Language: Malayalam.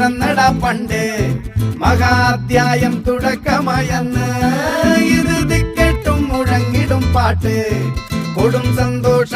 പിറന്നട പണ്ട് മഹാധ്യായം തുടക്കമയന്ന്. ഇത് ദിക്കെട്ടും മുഴങ്ങിടും പാട്ട്. കൊടും സന്തോഷ